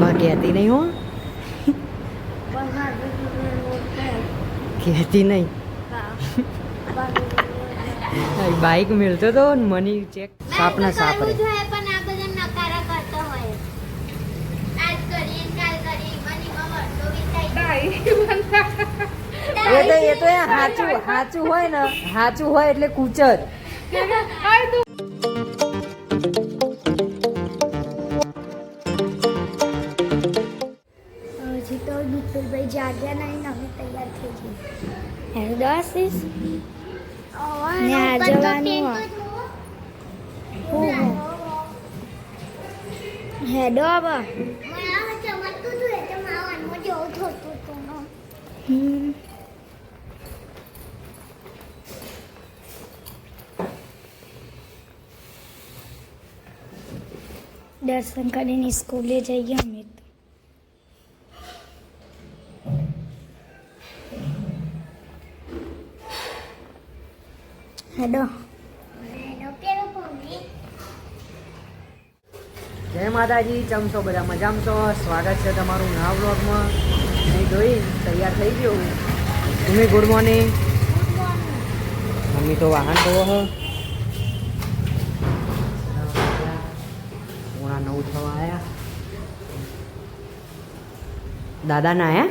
કહેતી નહીં હો. કહેતી નહીં. બાઈક મિલતો તો મની ચેક સાપના ના સાપ રે પણ આ બધા નકારા કરતો હોય. આજ કરીએ કાલ કરીએ મનીમાં વર્ષો વીતાઈ એ તો એ તો એ હાચું હાચું હોય ને હાચું હોય એટલે કૂચ વિપુલભાઈ નહીં અમે તૈયાર થઈ જઈએ. હેલો દોસ્તીસ ને આ જવાનું હેડો આવા હમ. દર્શન કરીને સ્કૂલે જઈએ અમે હેડો. જય માતાજી ચમ છો? બધા મજામાં છો? સ્વાગત છે તમારું નવા બ્લોગમાં નહીં જોઈ તૈયાર થઈ ગયો તમે ગુડ મોર્નિંગ. મમ્મી તો વાહન ધોવો હો પોણા નવ થવા આવ્યા દાદા ના હે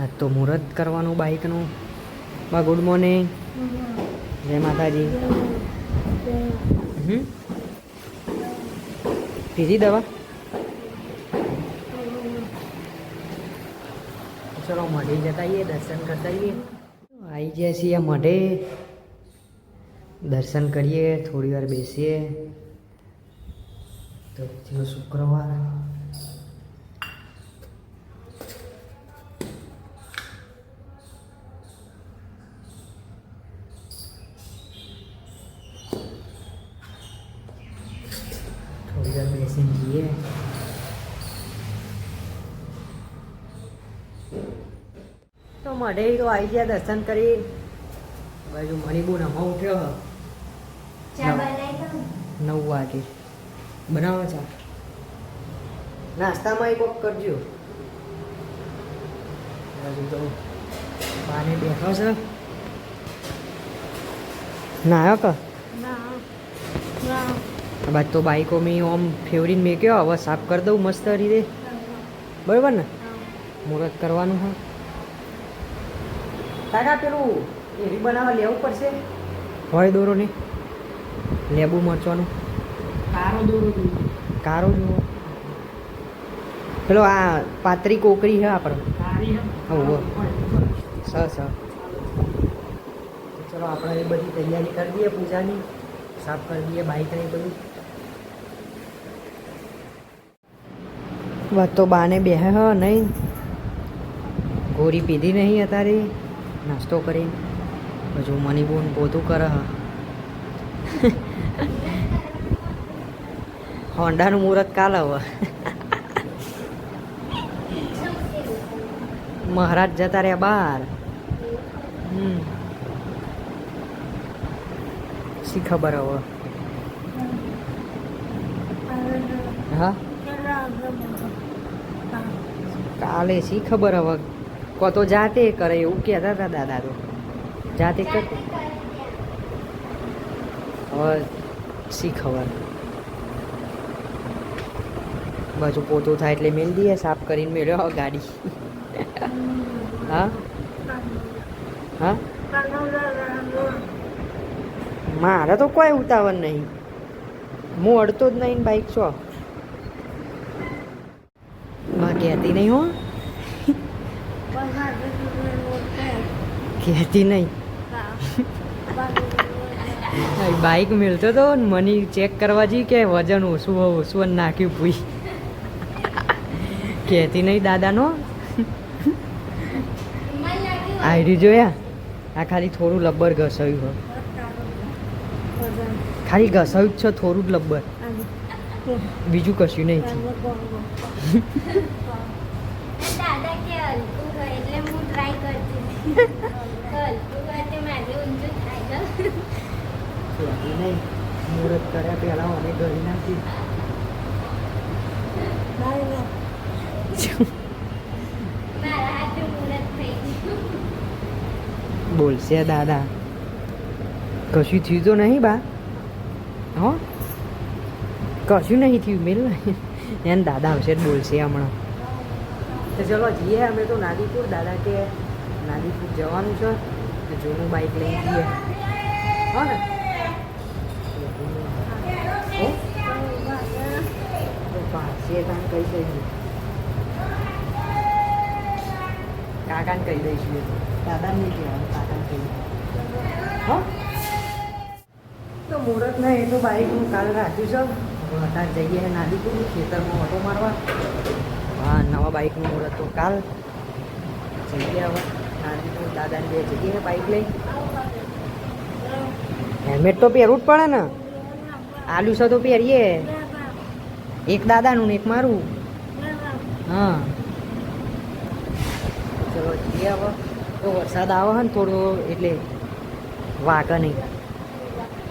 આજ તો મુહૂર્ત કરવાનું બાઇકનું. બા, ગુડ મોર્નિંગ. જય માતાજી. હમ. દવા? ચલો, મઢે જતા આવીએ, દર્શન કરતા આવીએ. આવી ગયા છીએ મઢે. દર્શન કરીએ, થોડી વાર બેસીએ. તો શુક્રવાર થોડી વાર બેસીને જઈએ તો મઢે તો આવી ગયા દર્શન કરી. બાજુ મણીબુ નમો ઉઠ્યો હ. નવ વાગે. બનાવો ચા. નાસ્તામાં એક વખત કરજો. બાજુ તો બાને બેઠો છે. નાયો કે. બાદ તો બાઈકો મેં ઓમ ફેવરીને મેં કહ્યો હવે સાફ કરી દઉં મસ્ત રીતે. બરાબર ને? મુહૂર્ત કરવાનું હા. કાકા પેલું એરી બનાવવા લેવું પડશે? હોય દોરો ને લેબુ મરચવાનું કારો દોરો કારો જુઓ પેલો આ પાતરી કોકરી છે આપણે. હોવ. સ સ. ચલો આપણે એ બધી તૈયારી કરી દઈએ પૂજાની. સાફ કરી દઈએ બાઈક ને બધું. બસ તો બાને બેહ હ નહીં. ગોરી પીધી નહીં અત્યારે. નાસ્તો કરી હજુ મની બોન પોતું કરે હોન્ડાનું મુહૂર્ત કાલ હવે મહારાજ જતા રહ્યા બહાર શી ખબર હવે? હા? કાલે શી ખબર હવે? કો તો જાતે કરે એવું કહેતા હતા દાદા તો. જાતે કરતી હવે શી ખબર? બાજુ પોતું થાય એટલે મેળ દઈએ સાફ કરીને મેળ્યો ગાડી. હા? હા? મારે તો કોઈ ઉતાવળ નહીં. હું અડતો જ નહીં બાઈક છો. માં કહેતી નહીં હો. કહેતી નહીં. બાઈક મેળતો તો મની ચેક કરવા જઈ કે વજન ઓછું ઓછું નાખ્યું પૂઈ કહેતી નહીં દાદાનો. આયરી જોયા? આ ખાલી થોડું લબ્બર ઘસાયું હોય. ખાલી ઘસાયું જ છે થોડું જ લબ્બર. બીજું કશું નહીં થયું. મુહૂર્ત કર્યા પહેલાં અમે ઘરે નાખી બોલશે દાદા. કશું થયું તો નહીં બા. હો? કશું નહીં થયું મેલ. એને દાદા આવશે બોલશે હમણાં. તો ચલો જઈએ અમે તો નાદીપુર દાદા કે નાદીપુર જવાનું છે તો જૂનું બાઇક લઈને જઈએ. હો ને? પાસે તાન કહી દઈશું. કાકાને કહી દઈશું. દાદાને નહીં કહેવાનું કાકાને કહી હો? તો મુહૂર્ત ને એ તો બાઈક હું કાલ રાખ્યું છે. અત્યારે જઈએ નાદીપુર ખેતરમાં ઓટો મારવા. હા નવા બાઈકનું મુહૂર્ત તો કાલ. જઈએ હવે. નાદીપુર દાદાને બે જઈએ પાઇપ લઈ. હેલ્મેટ તો પહેરવું જ પડે ને. આલુ તો પહેરીએ. એક દાદાનું ને એક મારું. હા. ચલો, જઈએ હવે. તો વરસાદ આવે છે ને થોડો, એટલે વાગે નહીં.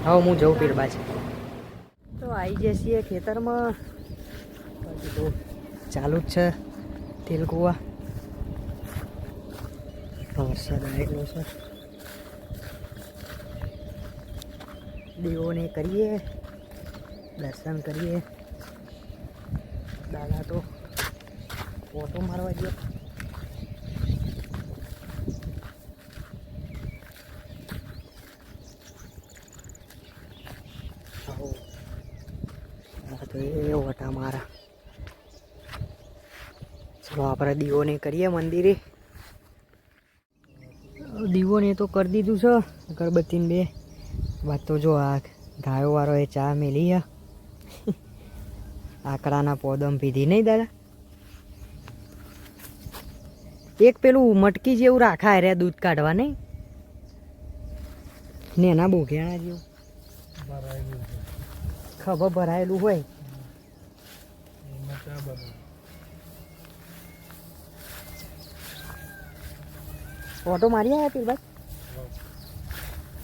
હવે હું જઉં પીર બાજુ. તો આવી જઈએ છીએ ખેતરમાં. ચાલુ જ છે તેલ કુવા વરસાદ આવેલો છે દેવોને કરીએ, દર્શન કરીએ. દાદા તો ફોટો મારવા ગયો. તો એ વટા મારા ચલો, આપણે દીવોને કરીએ મંદિરે. દીવોને તો કરી દીધું છે. અગરબત્તીને બે. વાત તો જો આ ગાયો વાળો એ ચા મેલી આકડાના પોદમ પીધી નહીં દાદા? એક પેલું મટકી જેવું રાખાય રે દૂધ કાઢવા નહીં? ને એના બોઘેણા જેવું ખબર ભરાયેલું હોય. ઓટો મારી આવ્યા પીર ભાઈ.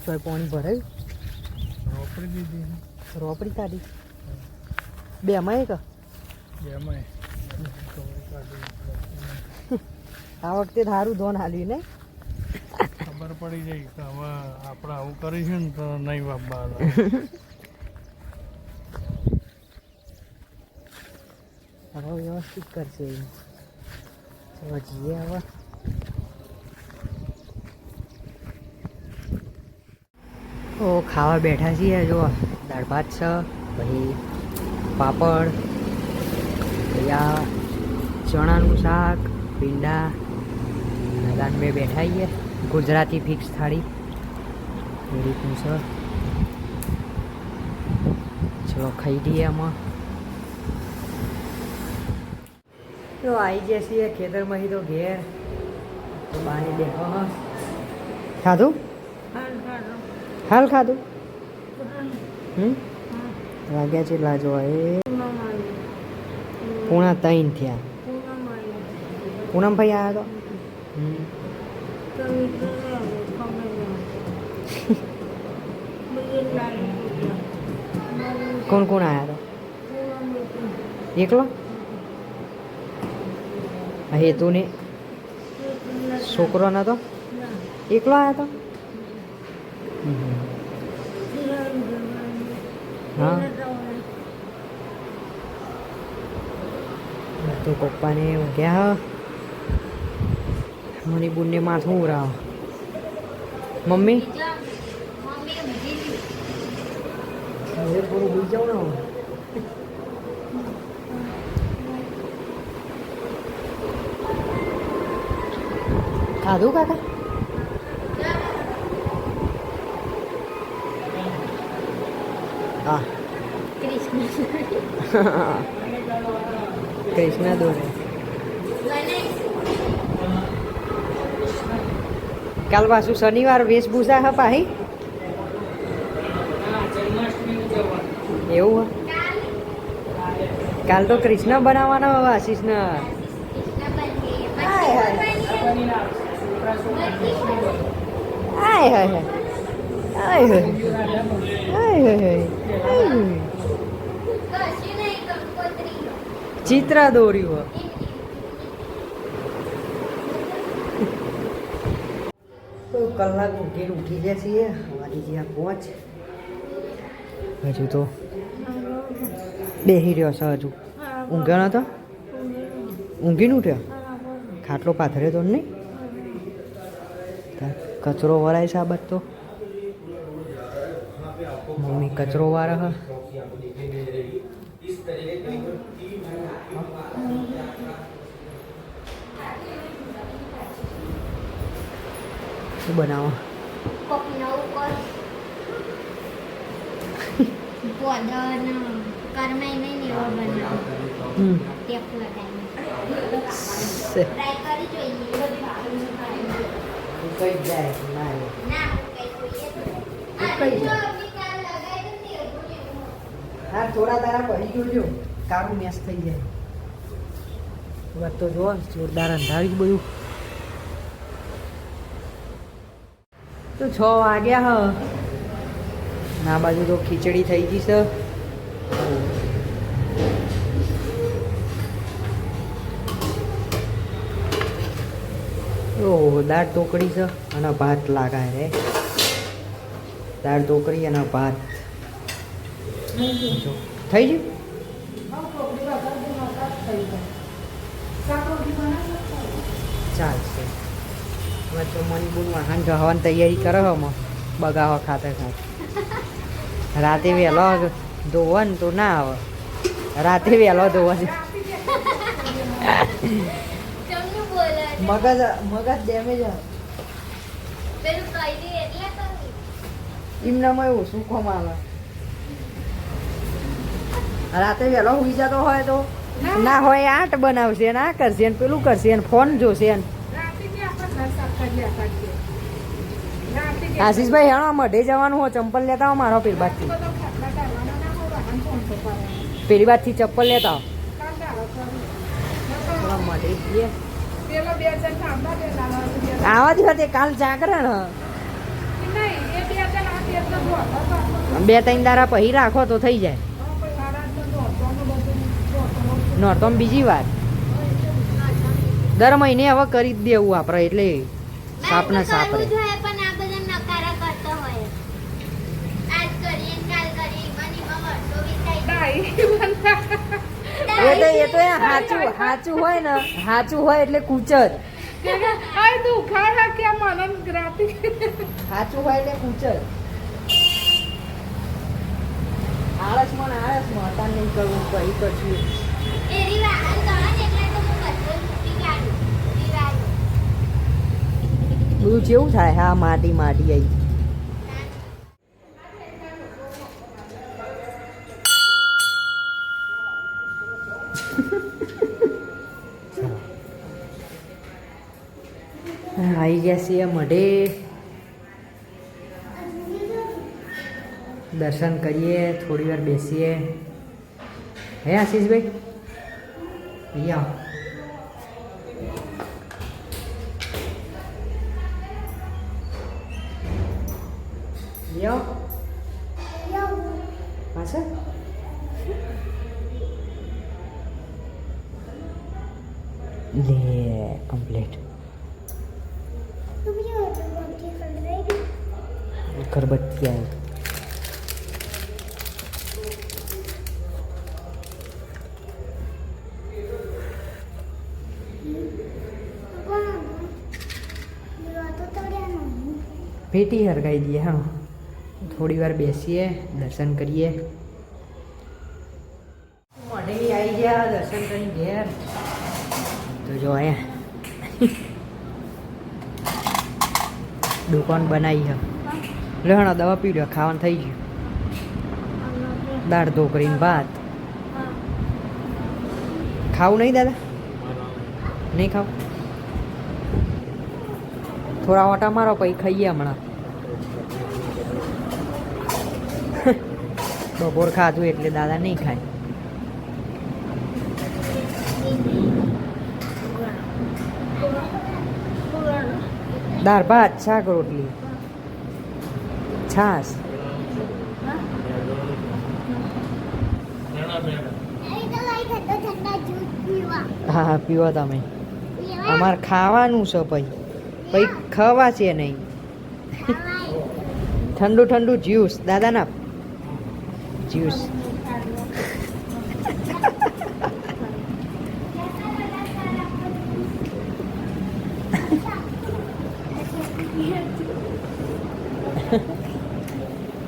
ચોય પાણી ભરાયું. રોપડી કાઢી. બે માં એક? આ વખતે ધારું ધોન હાલ્યું ને? ખબર પડી જાય કે હવે આપણે આવું કરીશું ને તો નહીં બાપા હવે વ્યવસ્થિત કરશે જઈએ હવે. તો ખાવા બેઠા છીએ. જો દાળ ભાત છે પછી પાપડ અહીંયા ચણાનું શાક ભીંડા દાદા બે બેઠા છીએ. ગુજરાતી ફિક્સ થાળી. એ રીતનું છે. ચલો ખાઈ દઈએ આમાં. તો આવી જઈએ છીએ ખેતરમાંથી તો ઘેર. પાણી દેખો ખાધું. હાલ ખાધું? હમ? વાગ્યા છે લાજો એ. પૂણા ત્રણ થયા. પૂનમ ભાઈ આવ્યા તો કોણ કોણ આવ્યા તો? એકલો? હે હેતુ ને છોકરો નતો? એકલો આવ્યા તો? હા તો પપ્પાને ઊંઘ્યા મને બુનને માથું ઉરાવ મમ્મી હવે થોડું બી જાઉં ને ખાધું કાકા કૃષ્ણ દોરે. કાલ પાછું શનિવાર વેશભૂષા હપાઈ એવું? કાલ તો કૃષ્ણ બનાવવાનો હવે આશીષને. હાય હાય હાય. હાય આય હાય. આય હાય આય હોય. ચિત્ર દોર્યું કલાક ઊંઘીને ઉઠી ગયા છીએ. વાગી જ્યાં પહોંચ. હજુ તો બેસી રહ્યો છે હજુ. ઊંઘ્યો નતો? ઊંઘીને ઉઠ્યો? ખાટલો પાથર્યો તો નહીં? કચરો વરાય છે આ બધો મમ્મી કચરો વાળા હ. શું બનાવો? હમ. સે. કઈ જાય હા થોડા તારા પડી જોજો. કાળું મેસ થઈ જાય. વાત તો જો જોરદાર અંધારી બધું. તો છ વાગ્યા હ. ના બાજુ તો ખીચડી થઈ ગઈ છે. ઓહો દાળ ટોકરી છે અને ભાત લાગાય રે દાળ ટોકરી અને ભાત. થઈ ગયું ચાલશે હવે તો મની બોલ વાહન જવાની તૈયારી કરો હમ બગાવો ખાતે ખાતે. રાતે વહેલો ધોવા ને તો ના આવે. રાતે વહેલો ધોવા છે મગજ મગજ ડેમેજ એમનામાં એવું કોમ આવે? રાતે વહેલો સુઈ જતો હોય તો? ના. હોય આઠ બનાવશે ને આ કરશે ને પેલું કરશે ને ફોન જોશે ને. આશીષભાઈ હેણો મઢે જવાનું હોય, ચંપલ લેતા હો મારો પેલી બાજથી પેલી ચપ્પલ લેતા આવા. હતી કાલ જાગરણ. બે ત્રણ દારા પછી રાખો તો થઈ જાય. નોરતોમ બીજી વાત દર મહિને હવે કરી જ દેવું આપણે, એટલે સાપ ને સાપ રે પણ આ બધા નકારા કરતો હોય. આજ કરીએ કાલ કરીએ મને વર્ષો વીતાઈ એ તો એ તો એ સાચું સાચું હોય ને સાચું હોય એટલે કૂચ જ સાચું હોય એટલે કૂચ જ આળસમાં ને આળસમાં નહીં કરવું કઈ કરશું. એરી ગણો ને એટલે તો હું બધું મૂકી કાઢું દિવાળી બધું જેવું થાય હા માટી માટી આવી આવી ગયા છીએ મઢે દર્શન કરીએ થોડી વાર બેસીએ હે આશીષભાઈ અહીંયા લ્યો. પાછળ લે કમ્પ્લીટ અગરબત્તી આવે પેટી હરગાઈ દઈએ હા. થોડી વાર બેસીએ દર્શન કરીએ. આવી ગયા દર્શન કરીને ઘેર તો જો અહીંયા. દુકાન બનાવી છે. લેણા દવા પી લો ખાવાનું થઈ ગયું. દાળ ઢોકરીને ભાત. ખાવું નહીં દાદા? નહીં ખાવ? થોડા ઓટા મારો પછી ખાઈએ હમણાં. બપોર ખાધું એટલે દાદા નહીં ખાય. દાળ, ભાત, શાક, રોટલી. તો પીવા હા પીવો તમે. અમારે ખાવાનું છે પછી પછી ખાવા છે નહીં. ઠંડુ ઠંડુ જ્યુસ. દાદા ના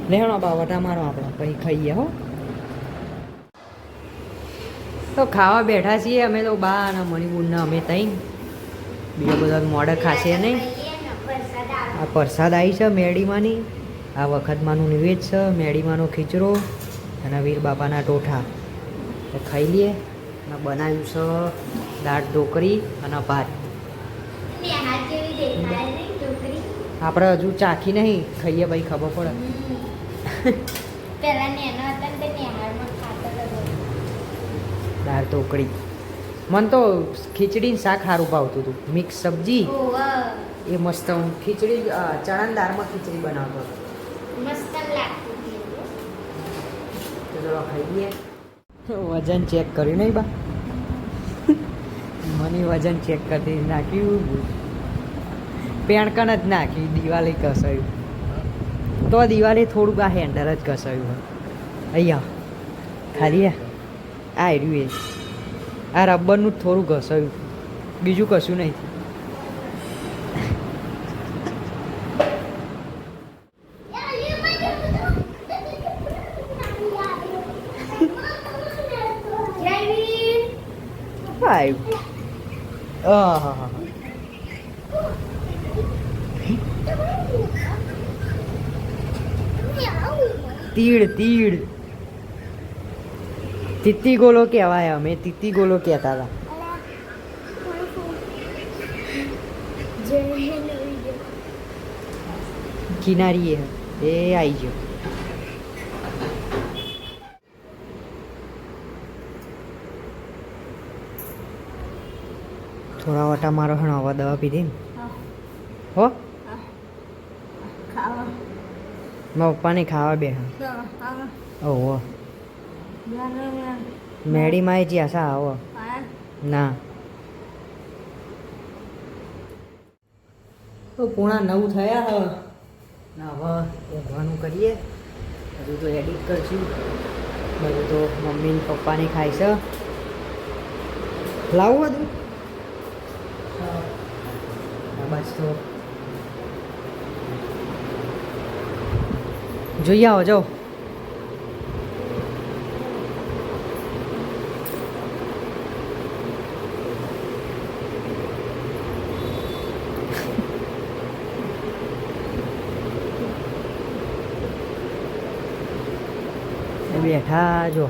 રહેણો બાવટા મારો આપણે. પછી ખાઈએ, હો. તો ખાવા બેઠા છીએ અમે તો બા અને મણિપુરના અમે તઈ. બીજા બધા મોડે ખાશે નહીં. આ પ્રસાદ આવી છે મેડીમાંની આ વખતમાંનું નિવેદ છે મેડીમાંનો ખીચડો. અને વીર બાપાના ટોઠા. એ ખાઈ લઈએ અને બનાવ્યું છે દાળ ઢોકળી અને ભાત. આપણે હજુ ચાખી નહીં, ખાઈએ ભાઈ ખબર પડે. દાળ ઢોકળી. મને તો ખીચડી શાક સારું ભાવતું હતું. મિક્સ સબ્જી. એ મસ્ત હું ખીચડી ચણન દાળમાં ખીચડી બનાવતો મસ્ત લાગતું. હતું. તો વજન ચેક કર્યું નહીં બા? મને વજન ચેક કરતી નાખ્યું. પેણકણ જ નાખ્યું દિવાળી કસાયું. તો દિવાળી થોડુંક આ હેન્ડલ જ કસાયું અહીંયા, ખાલી આ. રહ્યું એ. આ રબરનું જ થોડું ઘસાયું બીજું કશું નહીં. આવ્યું આહાહા. તીડ તીડ. તિત્તી ગોલો કહેવાય અમે તિત્તી ગોલો કહેતા હતા. કિનારીએ. એ આવી ગયો. થોડા વટા મારો હણ હવા દવા પીધી ને? હો. ખાવા. મારા પપ્પાને ખાવા બે ઓહો મેડી માય જ્યાં સા આવો. ના. તો પૂણા નવું થયા હવે ના હવે ઊંઘવાનું કરીએ. હજુ તો એડિટ કરશું. બધું તો મમ્મી પપ્પાને ખાય છે. લાવું બધું હા, બસ તો જોઈએ આવો જાઓ એ બેઠા જો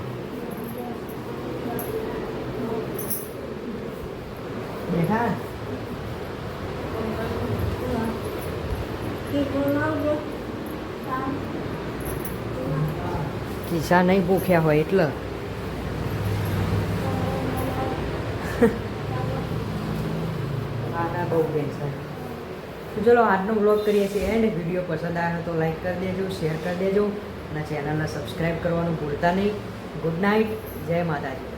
બેઠા કિસ્સા નહીં ભૂખ્યા હોય એટલે. આના બહુ ટેન્શન તો ચલો આજનો બ્લોગ કરીએ છીએ એન્ડ વીડિયો પસંદ આવ્યો તો લાઈક કરી દેજો શેર કરી દેજો અને ચેનલને સબસ્ક્રાઈબ કરવાનું ભૂલતા નહીં. ગુડ નાઇટ જય માતાજી.